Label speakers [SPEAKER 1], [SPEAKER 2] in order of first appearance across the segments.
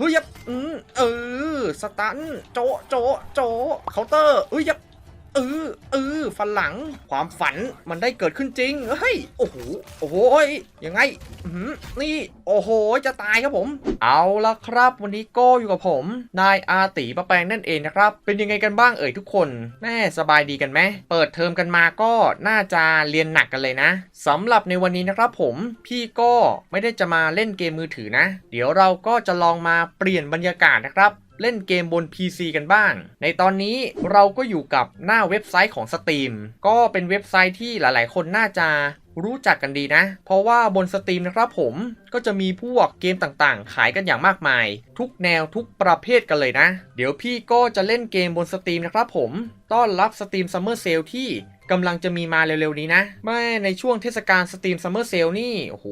[SPEAKER 1] เฮ้ยยับอืมเออ สตัน โจะโจะโจะเคาน์เตอร์เฮ้ยยับ เออเออฟันหลังความฝันมันได้เกิดขึ้นจริงเฮ้ยโอ้โหโอ้โหยังไงนี่โอ้โหจะตายครับผม เอาละครับวันนี้ก็อยู่กับผม นายอาตีประแปงนั่นเองนะครับ เป็นยังไงกันบ้างเอ่ยทุกคนแม่สบายดีกันไหมเปิดเทอมกันมาก็น่าจะเรียนหนักกันเลยนะสำหรับในวันนี้นะครับผมพี่ก็ไม่ได้จะมาเล่นเกมมือถือนะ เดี๋ยวเราก็จะลองมาเปลี่ยนบรรยากาศนะครับ เล่นเกมบน PC กันบ้าง ในตอนนี้เราก็อยู่กับหน้าเว็บไซต์ของ Steam ก็เป็นเว็บไซต์ที่หลายๆ คนน่าจะรู้จักกันดีนะ เพราะว่าบน Steam นะครับผมก็จะมีพวกเกมต่างๆ ขายกันอย่างมากมาย ทุกแนวทุกประเภทกันเลยนะ เดี๋ยวพี่ก็จะเล่นเกมบน Steam นะครับผม ต้อนรับ Steam Summer Sale ที่ กำลังจะมีมาเร็วๆนี้นะแม่ในช่วงเทศกาล Steam Summer Sale นี่โอ้โห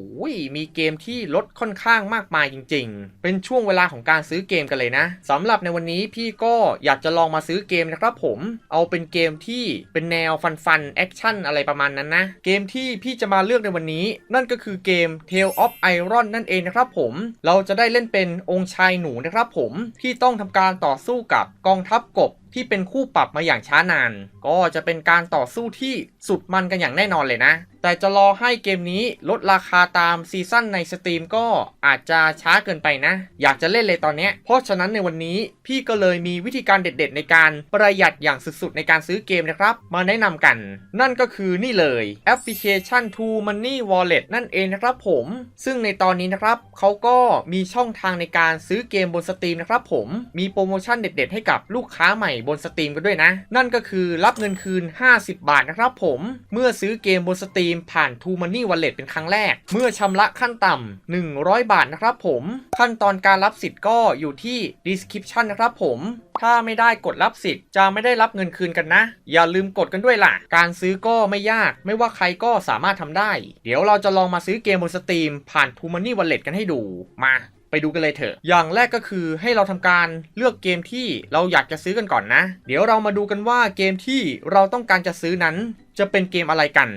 [SPEAKER 1] มีเกมที่ลดค่อนข้างมากมายจริง ๆ เป็นช่วงเวลาของการซื้อเกมกันเลยนะสำหรับในวันนี้พี่ก็อยากจะลองมาซื้อเกมนะครับผมเอาเป็นเกมที่เป็นแนวฟันฟันแอคชั่นอะไรประมาณนั้นนะ เกมที่พี่จะมาเลือกในวันนี้ นั่นก็คือเกม Tale of Iron นั่นเองนะครับผม เราจะได้เล่นเป็นองค์ชายหนูนะครับผมที่ต้องทำการต่อสู้กับกองทัพกบที่เป็นคู่ปรับมาอย่างช้านาน ก็จะเป็นการต่อสู้ที่สุดมันกันอย่างแน่นอนเลยนะแต่จะรอให้เกมนี้ลดราคาตามซีซั่นในสตรีมก็อาจจะช้าเกินไปนะ อยากจะเล่นเลยตอนนี้เพราะฉะนั้นในวันนี้พี่ก็เลยมีวิธีการเด็ดๆ ในการประหยัดอย่างสุดๆ ในการซื้อเกมนะครับ มาแนะนำกัน นั่นก็คือนี่เลยแอปพลิเคชัน True Money Wallet นั่นเองนะครับผม ซึ่งในตอนนี้นะครับเขาก็มีช่องทางในการซื้อเกมบนสตรีมนะครับผมมีโปรโมชั่นเด็ด ๆ ให้กับลูกค้าใหม่บนสตรีมกันด้วยนะ นั่นก็คือรับเงินคืน 50 บาทนะครับผมเมื่อซื้อเกมบนสตรีมผ่าน True Money Wallet เป็นครั้งแรก เมื่อชำระขั้นต่ำ100 บาทนะครับผม ขั้นตอนการรับสิทธิ์ก็อยู่ที่ description นะครับผมถ้าไม่ได้กดรับสิทธิ์จะไม่ได้รับเงินคืนกันนะ อย่าลืมกดกันด้วยล่ะ การซื้อก็ไม่ยาก ไม่ว่าใครก็สามารถทำได้ เดี๋ยวเราจะลองมาซื้อเกมบนสตรีมผ่าน True Money Wallet กันให้ดู มาไปดูกันเลยเถอะ อย่างแรกก็คือให้เราทำการเลือกเกมที่เราอยากจะซื้อกันก่อนนะ เดี๋ยวเรามาดูกันว่าเกมที่เราต้องการจะซื้อนั้น จะเป็นเกมอะไรกัน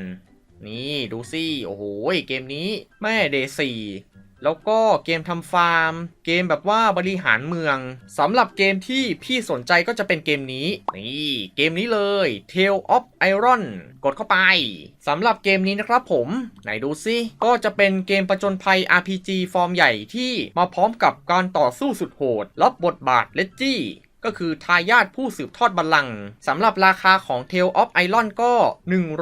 [SPEAKER 1] นี่ดูสิโอ้โหเกมนี้แม่เดซี่แล้วก็เกมทำฟาร์ม เกมแบบว่าบริหารเมืองสำหรับเกมที่พี่สนใจก็จะเป็นเกมนี้ นี่เกมนี้เลย Tale of Iron กดเข้าไปสำหรับเกมนี้นะครับผม ไหนดูซิก็จะเป็นเกมประจนภัย RPG ฟอร์มใหญ่ที่มาพร้อมกับการต่อสู้สุดโหดรับบทบาทเลจจี้ ก็คือทายาทผู้สืบทอดบัลลังก์สำหรับราคาของ t a l of Iron ก็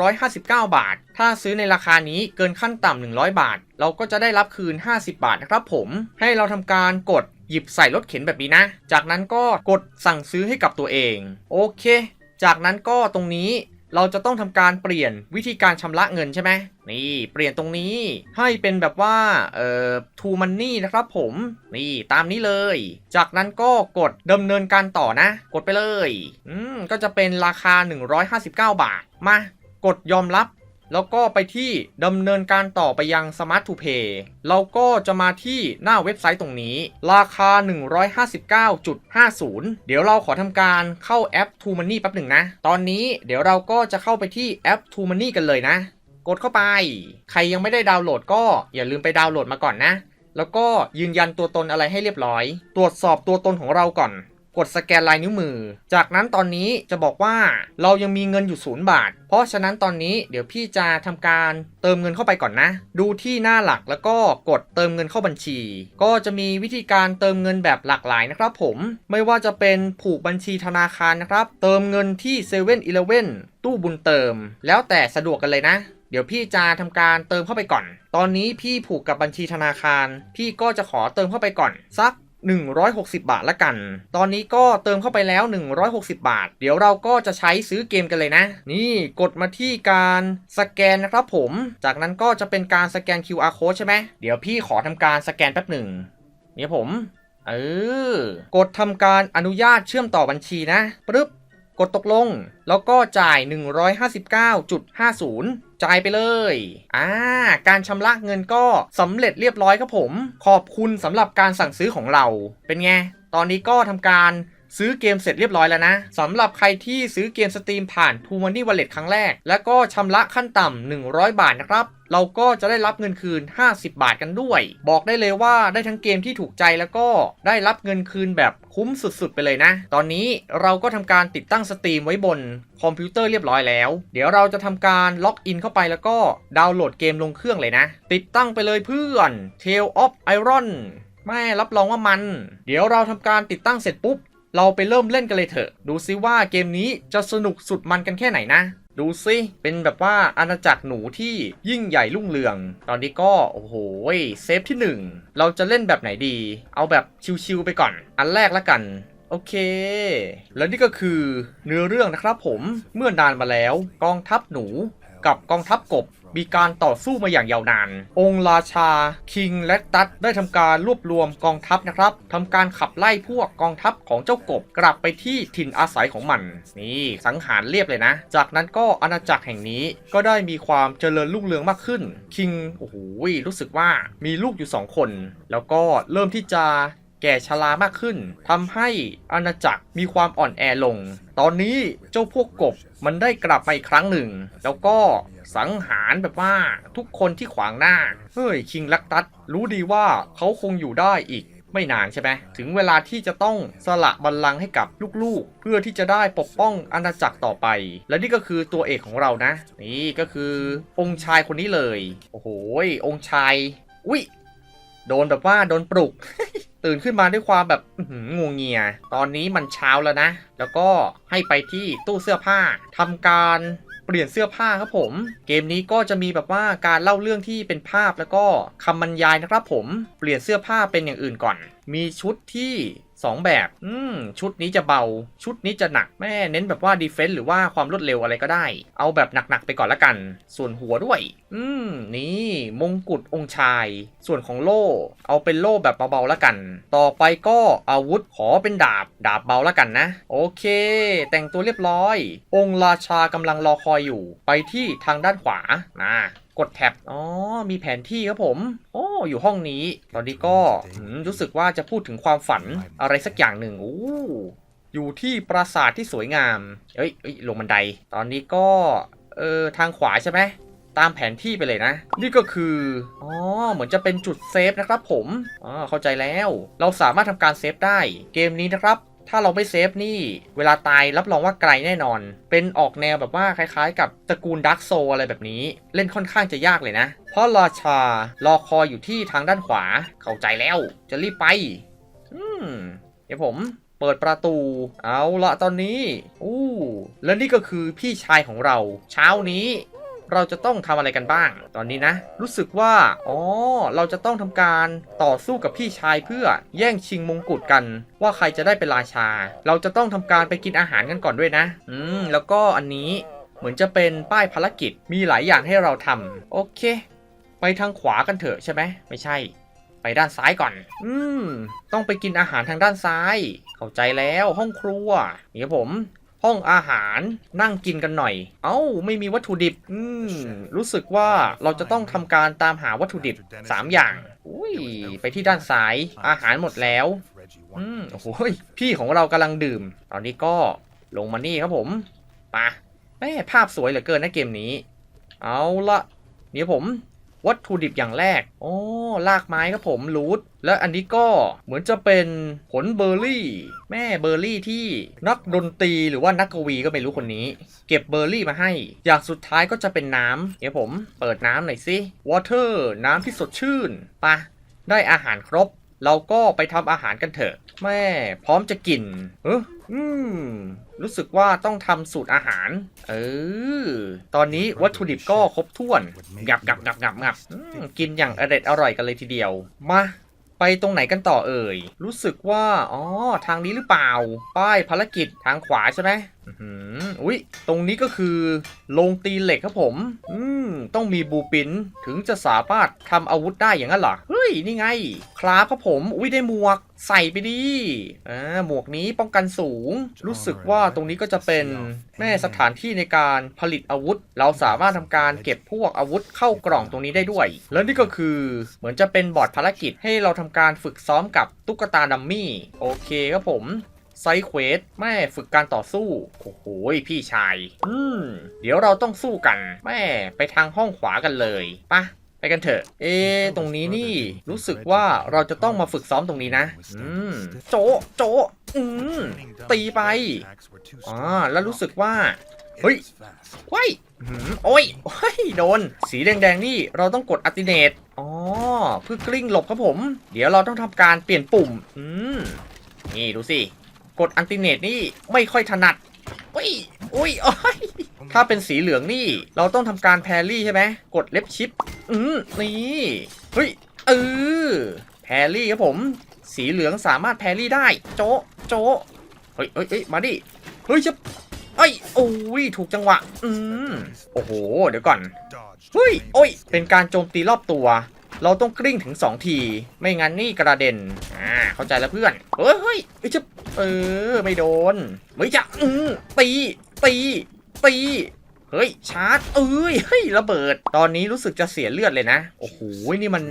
[SPEAKER 1] 159 บาท ถ้าซื้อในราคานี้เกินขั้นต่ำ100 บาท เราก็จะได้รับคืน 50 บาทนะครับผม ให้เราทำการกดหยิบใส่รถเข็นแบบนี้นะ จากนั้นก็กดสั่งซื้อให้กับตัวเอง โอเค จากนั้นก็ตรงนี้ เราจะต้องทำการเปลี่ยนวิธีการชำระเงินใช่ไหมนี่เปลี่ยนตรงนี้ให้เป็นแบบว่าเอ่อทูมันนี่นะครับผมนี่ตามนี้เลย จากนั้นก็กดดำเนินการต่อนะ กดไปเลย อืมก็จะเป็นราคา 159 บาท มากดยอมรับ แล้วก็ไปที่ดำเนินการต่อไปยัง Smart to Pay เราก็จะมาที่หน้าเว็บไซต์ตรงนี้ ราคา 159.50 เดี๋ยวเราขอทำการเข้าแอป t o Money แป๊บหนึ่งนะ ตอนนี้เดี๋ยวเราก็จะเข้าไปที่แอป t o Money กันเลยนะ กดเข้าไป ใครยังไม่ได้ดาวน์โหลดก็อย่าลืมไปดาวน์โหลดมาก่อนนะ แล้วก็ยืนยันตัวตนอะไรให้เรียบร้อย ตรวจสอบตัวตนของเราก่อน กดสแกนลายนิ้วมือ จากนั้นตอนนี้จะบอกว่าเรายังมีเงินอยู่ศูนย์บาท เพราะฉะนั้นตอนนี้เดี๋ยวพี่จะทำการเติมเงินเข้าไปก่อนนะ ดูที่หน้าหลักแล้วก็กดเติมเงินเข้าบัญชี ก็จะมีวิธีการเติมเงินแบบหลากหลายนะครับผม ไม่ว่าจะเป็นผูกบัญชีธนาคารนะครับ เติมเงินที่7 e เ e ่ e อตู้บุญเติม แล้วแต่สะดวกกันเลยนะเดี๋ยวพี่จะทำการเติมเข้าไปก่อน ตอนนี้พี่ผูกกับบัญชีธนาคาร พี่ก็จะขอเติมเข้าไปก่อน สัก 160 บาทละกัน ตอนนี้ก็เติมเข้าไปแล้ว 160 บาท เดี๋ยวเราก็จะใช้ซื้อเกมกันเลยนะ นี่กดมาที่การสแกนนะครับผม จากนั้นก็จะเป็นการสแกน QR code ใช่ไหม เดี๋ยวพี่ขอทำการสแกนแป๊บหนึ่งเนี่ยผม เออ กดทำการอนุญาตเชื่อมต่อบัญชีนะปึ๊บ กดตกลง แล้วก็จ่าย 159.50 จ่ายไปเลย อ่า การชำระเงินก็สำเร็จเรียบร้อยครับผม ขอบคุณสำหรับการสั่งซื้อของเรา เป็นไง ตอนนี้ก็ทำการ ซื้อเกมเสร็จเรียบร้อยแล้วนะสำหรับใครที่ซื้อเกมสตรีมผ่าน t ูมันนี่วอลเล็ตครั้งแรก แล้วก็ชำระขั้นต่ำ100 บาทนะครับ เราก็จะได้รับเงินคืน 50 บาทกันด้วย บอกได้เลยว่าได้ทั้งเกมที่ถูกใจแล้วก็ได้รับเงินคืนแบบคุ้มสุดๆ ไปเลยนะ ตอนนี้เราก็ทำการติดตั้งสตรีมไว้บนคอมพิวเตอร์เรียบร้อยแล้ว เดี๋ยวเราจะทำการล็อกอินเข้าไปแล้วก็ดาวน์โหลดเกมลงเครื่องเลยนะ ติดตั้งไปเลยเพื่อน Tale of Iron แม่รับรองว่ามัน เดี๋ยวเราทำการติดตั้งเสร็จปุ๊บ เราไปเริ่มเล่นกันเลยเถอะ ดูซิว่าเกมนี้จะสนุกสุดมันกันแค่ไหนนะ ดูซิเป็นแบบว่าอาณาจักรหนูที่ยิ่งใหญ่รุ่งเรือง ตอนนี้ก็โอ้โหเซฟที่ 1 เราจะเล่นแบบไหนดี เอาแบบชิวๆไปก่อน อันแรกละกันโอเค แล้วนี่ก็คือเนื้อเรื่องนะครับผมเมื่อนานมาแล้ว กองทัพหนูกับกองทัพกบ มีการต่อสู้มาอย่างยาวนาน องค์ราชา คิงและตัดได้ทำการรวบรวมกองทัพนะครับทำการขับไล่พวกกองทัพของเจ้ากบกลับไปที่ถิ่นอาศัยของมัน นี่สังหารเรียบเลยนะ จากนั้นก็อาณาจักรแห่งนี้ก็ได้มีความเจริญรุ่งเรืองมากขึ้น คิงโอ้โหรู้สึกว่ามีลูกอยู่สองคน แล้วก็เริ่มที่จะแก่ชรามากขึ้นทำให้อาณาจักรมีความอ่อนแอลง ตอนนี้เจ้าพวกกบมันได้กลับมาอีกครั้งหนึ่ง แล้วก็ สังหารแบบว่าทุกคนที่ขวางหน้า เฮ้ยคิงลักตัดรู้ดีว่าเขาคงอยู่ได้อีกไม่นานใช่ไหมถึงเวลาที่จะต้องสละบัลลังก์ให้กับลูกๆ เพื่อที่จะได้ปกป้องอาณาจักรต่อไป และนี่ก็คือตัวเอกของเรานะ นี่ก็คือองค์ชายคนนี้เลย โอ้โหองค์ชาย อุ้ยโดนแบบว่าโดนปลุก ตื่นขึ้นมาด้วยความแบบงวงเงีย ตอนนี้มันเช้าแล้วนะ แล้วก็ให้ไปที่ตู้เสื้อผ้าทำการ เปลี่ยนเสื้อผ้าครับผม เกมนี้ก็จะมีแบบว่าการเล่าเรื่องที่เป็นภาพแล้วก็คำบรรยายนะครับผม เปลี่ยนเสื้อผ้าเป็นอย่างอื่นก่อน มีชุดที่ 2 แบบ อืม ชุดนี้จะเบา ชุดนี้จะหนักแม่เน้นแบบว่าดีเฟนส์หรือว่าความรวดเร็วอะไรก็ได้ เอาแบบหนักๆไปก่อนละกัน ส่วนหัวด้วย อืม นี่มงกุฎองค์ชาย ส่วนของโล่ เอาเป็นโล่แบบเบาๆละกัน ต่อไปก็อาวุธขอเป็นดาบ ดาบเบาละกันนะ โอเค แต่งตัวเรียบร้อย องค์ราชากำลังรอคอยอยู่ ไปที่ทางด้านขวา มา กดแท็บ อ๋อ มีแผนที่ครับผม โอ้ อยู่ห้องนี้ ตอนนี้ก็หืมรู้สึกว่าจะพูดถึงความฝันอะไรสักอย่างหนึ่งอู้อยู่ที่ปราสาทที่สวยงามเอ้ยเอ้ยลงบันได ตอนนี้ก็ เออ ทางขวาใช่ไหม ตามแผนที่ไปเลยนะ นี่ก็คือ อ๋อ เหมือนจะเป็นจุดเซฟนะครับผม อ๋อ เข้าใจแล้ว เราสามารถทำการเซฟได้ เกมนี้นะครับ ถ้าเราไม่เซฟนี่เวลาตายรับรองว่าไกลแน่นอน เป็นออกแนวแบบว่าคล้ายๆ กับตระกูลดักโซอะไรแบบนี้ เล่นค่อนข้างจะยากเลยนะ เพราะราชารอคอยอยู่ที่ทางด้านขวาเข้าใจแล้ว จะรีบไป อืม เดี๋ยวผมเปิดประตู เอาละตอนนี้ อู้ และนี่ก็คือพี่ชายของเรา เช้านี้ เราจะต้องทำอะไรกันบ้าง ตอนนี้นะ รู้สึกว่า อ๋อ เราจะต้องทำการต่อสู้กับพี่ชายเพื่อแย่งชิงมงกุฎกัน ว่าใครจะได้เป็นราชา เราจะต้องทำการไปกินอาหารกันก่อนด้วยนะ อืม แล้วก็อันนี้เหมือนจะเป็นป้ายภารกิจมีหลายอย่างให้เราทำโอเค ไปทางขวากันเถอะใช่ไหมไม่ใช่ ไปด้านซ้ายก่อน อืม ต้องไปกินอาหารทางด้านซ้าย เข้าใจแล้วห้องครัวนี่ครับผม ห้องอาหารนั่งกินกันหน่อย เอ้า ไม่มีวัตถุดิบ อืม รู้สึกว่าเราจะต้องทำการตามหาวัตถุดิบ 3 อย่าง อุ้ย ไปที่ด้านซ้าย อาหารหมดแล้ว อืม โอ้โหยพี่ของเรากำลังดื่ม ตอนนี้ก็ลงมานี่ครับผมไปะแม่ภาพสวยเหลือเกินนะเกมนี้ เอาละเดี๋ยวผม วัตถุดิบอย่างแรกโอ้ลากไม้ครับผมรูทและอันนี้ก็เหมือนจะเป็นผลเบอร์รี่ แม่เบอร์รี่ที่นักดนตรีหรือว่านักกวีก็ไม่รู้คนนี้ เก็บเบอร์รี่มาให้ อย่างสุดท้ายก็จะเป็นน้ำเดี๋ยวผมเปิดน้ำหน่อยสิวอเตอร์น้ำที่สดชื่นปะได้อาหารครบ เราก็ไปทำอาหารกันเถอะ แม่พร้อมจะกินเอออืม รู้สึกว่าต้องทำสูตรอาหาร เออ ตอนนี้วัตถุดิบก็ครบถ้วนงับงับงับงับงับกินอย่างอร่อยอร่อยกันเลยทีเดียว มาไปตรงไหนกันต่อเอ่ย รู้สึกว่า อ๋อ ทางนี้หรือเปล่า ป้ายภารกิจทางขวาใช่ไหม อื้อหืออุ้ยตรงนี้ก็คือโรงตีเหล็กครับผม อืม ต้องมีบูปินถึงจะสามารถทำอาวุธได้อย่างนั้นเหรอ เฮ้ย นี่ไง ครับครับผม อุ้ยได้หมวกใส่ไปดีอ่าหมวกนี้ป้องกันสูง รู้สึกว่าตรงนี้ก็จะเป็นแม่สถานที่ในการผลิตอาวุธ เราสามารถทำการเก็บพวกอาวุธเข้ากล่องตรงนี้ได้ด้วย แล้วนี่ก็คือเหมือนจะเป็นบอร์ดภารกิจให้เราทำการฝึกซ้อมกับตุ๊กตาดัมมี่ โอเคครับผม ไซเควสแม่ฝึกการต่อสู้ โอ้โหพี่ชาย อืม เดี๋ยวเราต้องสู้กัน แม่ไปทางห้องขวากันเลยปะไปกันเถอะ เอะตรงนี้นี่รู้สึกว่าเราจะต้องมาฝึกซ้อมตรงนี้นะ อืม โจะโจะอืม ตีไปอ่าแล้วรู้สึกว่า เฮ้ยว้ายหืมโอ้ยโอ้ย โดน สีแดงๆ นี่เราต้องกดอัติเนตอ๋อ เพื่อกลิ้งหลบครับผม เดี๋ยวเราต้องทำการเปลี่ยนปุ่ม อืม นี่ดูสิ กดอันติเนตนี่ไม่ค่อยถนัดอุ้ยอุ้ยโอ้ยถ้าเป็นสีเหลืองนี่ เราต้องทำการแพรรี่ใช่ไหมกดเล็บชิป อืมนี่เฮ้ยเออแพรรี่ครับผม สีเหลืองสามารถแพรรี่ได้ โจะโจะเฮ้ยเฮ้ยมาดิเฮ้ยจะเอ้ยโอ้ยถูกจังหวะ อืม โอ้โห เดี๋ยวก่อน เฮ้ย โอ้ย เป็นการโจมตีรอบตัว เราต้องกลิ้งถึง 2 ที ไม่งั้นนี่กระเด็น อ่า เข้าใจแล้วเพื่อน เฮ้ย เฮ้ยเฮ้ยจะเออ ไม่โดน ไม่จะอืมตี ตี ตี เฮ้ย ชาร์จ เอ้ย เฮ้ย ระเบิด ตอนนี้รู้สึกจะเสียเลือดเลยนะ โอ้โห นี่มัน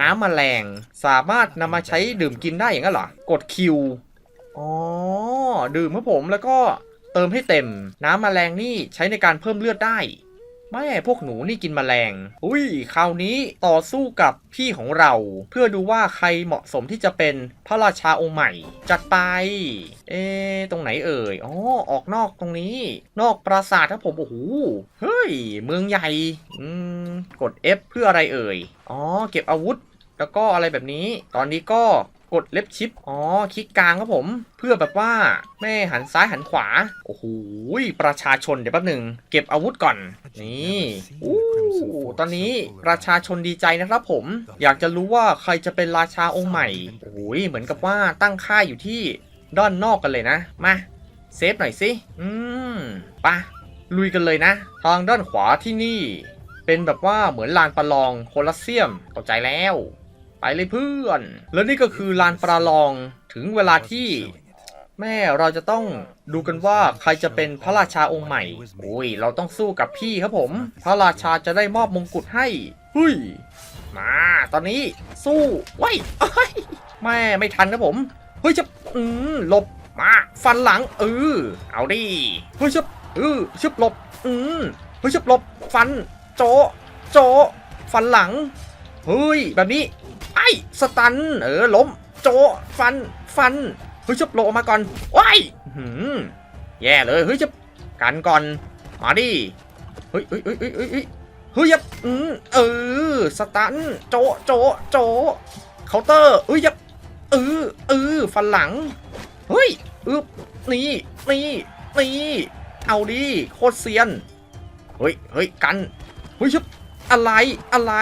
[SPEAKER 1] น้ำมแมลง สามารถนำมาใช้ดื่มกินได้อย่างนั้นเหรอ กดคิว อ๋อ ดื่มครับผมแล้วก็เติมให้เต็ม น้ำมแมลงนี่ใช้ในการเพิ่มเลือดได้ แม่พวกหนูนี่กินมแมลง อุ้ย คราวนี้ต่อสู้กับพี่ของเรา เพื่อดูว่าใครเหมาะสมที่จะเป็นพระราชาองค์ใหม่ จัดไป เอ๊ตรงไหนเอ่ย อ๋อ ออกนอกตรงนี้ นอกปราสาทครับผม โอ้โห เฮ้ย เมืองใหญ่ อืม กด F เพื่ออะไรเอ่ย อ๋อ เก็บอาวุธ แล้วก็อะไรแบบนี้ ตอนนี้ก็ กดเล็บชิป อ๋อ คลิกกลางครับผม เพื่อแบบว่าแม่หันซ้ายหันขวา โอ้โห ประชาชนเดี๋ยวแป๊บหนึ่ง เก็บอาวุธก่อน นี่อู้ตอนนี้ประชาชนดีใจนะครับผม อยากจะรู้ว่าใครจะเป็นราชาองค์ใหม่ โอ้ย เหมือนกับว่าตั้งค่ายอยู่ที่ด้านนอกกันเลยนะ มาเซฟหน่อยสิ อืมไปะลุยกันเลยนะ ทางด้านขวาที่นี่ เป็นแบบว่าเหมือนลานประลองโคลอสเซียมเข้าใจแล้ว ไปเลยเพื่อน แล้วนี่ก็คือลานประลองถึงเวลาที่แม่เราจะต้องดูกันว่าใครจะเป็นพระราชาองค์ใหม่ โอ้ย เราต้องสู้กับพี่ครับผม พระราชาจะได้มอบมงกุฎให้เฮ้ย มาตอนนี้สู้ไว้ยเอ้ยแม่ไม่ทันครับผม เฮ้ยจะอืมหลบมาฟันหลังเออเอาดิเฮ้ยชึบเออชึบหลบอืมเฮ้ยชึบหลบฟัน โจ โจ ฟันหลัง เฮ้ย แบบนี้ ไอ้ สตัน เออ ล้ม โจ ฟัน ฟัน เฮ้ยชบโลมาก่อนว้ายหืมแย่เลย เฮ้ยชบกันก่อน มาดิเฮ้ยเฮ้ยเฮ้ยเฮ้ยเฮ้ยเฮ้ยเฮ้ยยับอืมเออ สตัน โจ โจ โจ เคาน์เตอร์เฮ้ยยับเออเออฟันหลัง เฮ้ยอึบนี่ นี่ นี่ เอาดิ โคตรเซียน เฮ้ย เฮ้ย กัน เฮ้ยชุบอะไร อะไร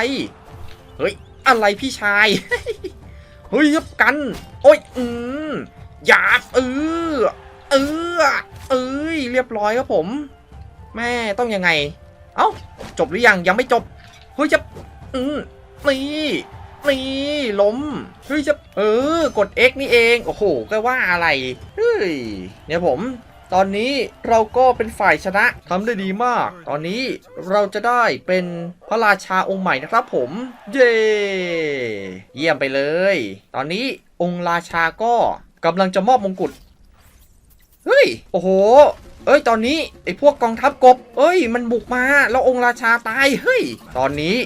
[SPEAKER 1] เฮ้ย อะไรพี่ชาย เฮ้ยชุบกัน โอ้ย อืมหยาบเออ เออ เอ้ย เรียบร้อยครับผม แม่ต้องยังไง เอ้า จบหรือยัง ยังไม่จบ เฮ้ยจะอืมนี่นี่ล้ม เฮ้ยจะเออ กด X นี่เอง โอ้โห ก็ว่าอะไร เฮ้ย เนี่ยผม ตอนนี้เราก็เป็นฝ่ายชนะทำได้ดีมาก ตอนนี้เราจะได้เป็นพระราชาองค์ใหม่นะครับผม เย้เยี่ยมไปเลย ตอนนี้องค์ราชาก็กำลังจะมอบมงกุฎเฮ้ย โอ้โห เอ้ย ตอนนี้ไอ้พวกกองทัพกบ เอ้ย มันบุกมา แล้วองค์ราชาตาย เฮ้ย ตอนนี้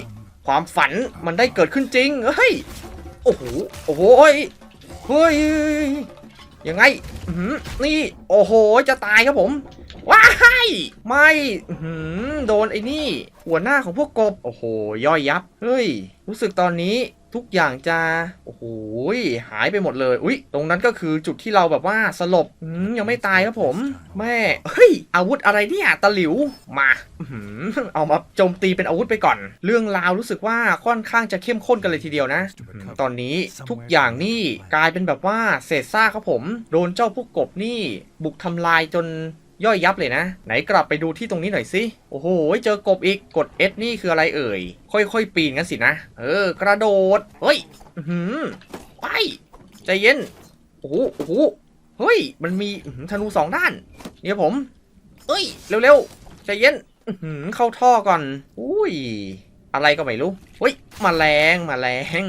[SPEAKER 1] ความฝันมันได้เกิดขึ้นจริง เฮ้ย โอ้โห โอ้โห เฮ้ย ยังไงหือนี่ โอ้โห จะตายครับผม ว้ายไม่หือโดนไอ้นี่ หัวหน้าของพวกกบ โอ้โห ย่อยยับ เฮ้ย รู้สึกตอนนี้ ทุกอย่างจะโอ้โหหายไปหมดเลยอุ๊ยตรงนั้นก็คือจุดที่เราแบบว่าสลบยังไม่ตายครับผม แม่เฮ้ยอาวุธอะไรเนี่ยตะหลิวมาเอามาโจมตีเป็นอาวุธไปก่อน เรื่องราวรู้สึกว่าค่อนข้างจะเข้มข้นกันเลยทีเดียวนะ ตอนนี้ทุกอย่างนี่กลายเป็นแบบว่าเศษซากครับผม โดนเจ้าพวกกบนี่ บุกทำลายจน ย่อยยับเลยนะ ไหนกลับไปดูที่ตรงนี้หน่อยสิ โอ้โห เจอกบอีก กด S นี่คืออะไรเอ่ย ค่อยๆ ปีนกันสินะ เออ กระโดด เฮ้ย อือหือไปใจเย็น โอ้โหโอ้โห เฮ้ย มันมีธนูสองด้าน เนี่ยผม เอ้ย เร็วๆ ใจเย็นหือเข้าท่อก่อน อุ้ย อะไรก็ไม่รู้ เฮ้ย มาแรงมาแรง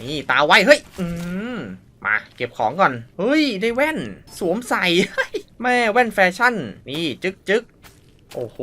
[SPEAKER 1] นี่ตาไว เฮ้ย อืมมาเก็บของก่อน เฮ้ย ได้แว่น สวมใส่ แม่แว่นแฟชั่น นี่ จึ๊กจึ๊ก โอ้โห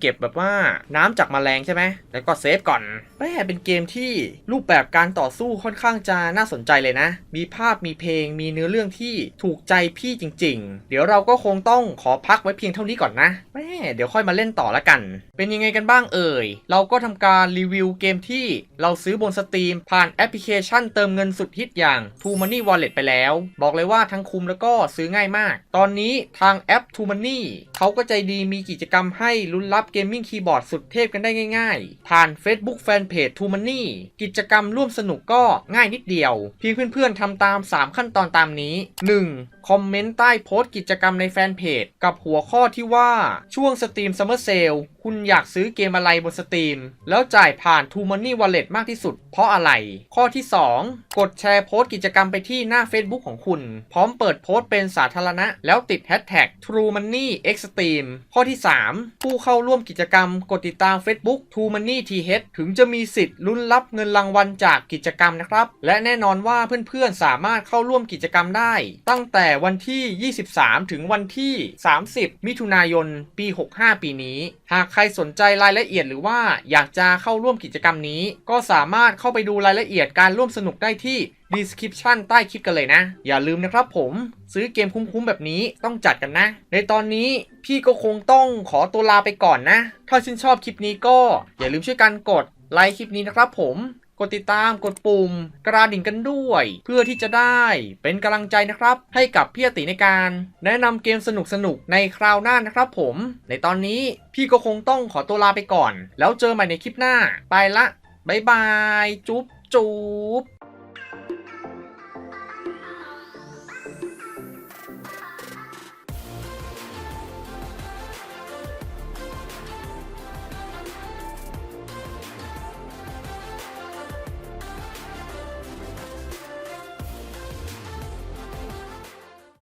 [SPEAKER 1] เก็บแบบว่าน้ำจากแมลงใช่ไหม แล้วก็เซฟก่อนแม่เป็นเกมที่รูปแบบการต่อสู้ค่อนข้างจะน่าสนใจเลยนะ มีภาพ มีเพลง มีเนื้อเรื่องที่ถูกใจพี่จริง ๆ เดี๋ยวเราก็คงต้องขอพักไว้เพียงเท่านี้ก่อนนะแม่เดี๋ยวค่อยมาเล่นต่อละกัน เป็นยังไงกันบ้างเอ่ย เราก็ทำการรีวิวเกมที่เราซื้อบนสตรีมผ่านแอปพลิเคชันเติมเงินสุดฮิตอย่าง True Money Wallet ไปแล้ว บอกเลยว่าทั้งคุ้มแล้วก็ซื้อง่ายมาก ตอนนี้ทางแอป True Money เขาก็ใจดีมีกิจกรรมให้ลุ้นรับเกมมิ่งคีย์บอร์ดสุดเทพกันได้ง่ายๆ ผ่าน Facebook Fanpage t o Money กิจกรรมร่วมสนุกก็ง่ายนิดเดียว เพียงเพื่อนๆทำตาม 3 ขั้นตอนตามนี้ 1. คอมเมนต์ใต้โพสต์กิจกรรมในแฟนเพจ กับหัวข้อที่ว่าช่วงสตรีมซัมเมอร์เซลคุณอยากซื้อเกมอะไรบนสตรีม แล้วจ่ายผ่าน True Money Wallet มากที่สุด เพราะอะไร ข้อที่ 2 กดแชร์โพสต์กิจกรรมไปที่หน้า Facebook ของคุณ พร้อมเปิดโพสต์เป็นสาธารณะ แล้วติด Hashtag True Money Extreme ข้อที่ 3 ผู้เข้าร่วมกิจกรรม กดติดตาม Facebook True Money TH ถึงจะมีสิทธิ์ลุ้นรับเงินรางวัลจากกิจกรรมนะครับ และแน่นอนว่าเพื่อนๆสามารถเข้าร่วมกิจกรรมได้ ตั้งแต่วันที่ 23 ถึงวันที่ 30 มิถุนายน ปี 65 ปีนี้ หากใครสนใจรายละเอียดหรือว่าอยากจะเข้าร่วมกิจกรรมนี้ ก็สามารถเข้าไปดูรายละเอียดการร่วมสนุกได้ที่ description ใต้คลิปกันเลยนะ อย่าลืมนะครับผมซื้อเกมคุ้มๆแบบนี้ต้องจัดกันนะ ในตอนนี้พี่ก็คงต้องขอตัวลาไปก่อนนะ ถ้าชื่นชอบคลิปนี้ก็อย่าลืมช่วยกันกดไลค์คลิปนี้นะครับผม กดติดตามกดปุ่มกระดิ่งกันด้วย เพื่อที่จะได้เป็นกำลังใจนะครับ ให้กับพี่อติในการ แนะนำเกมสนุกๆในคราวหน้านะครับผม ในตอนนี้พี่ก็คงต้องขอตัวลาไปก่อน แล้วเจอใหม่ในคลิปหน้า ไปละ บ๊ายบาย จุ๊บจุ๊บ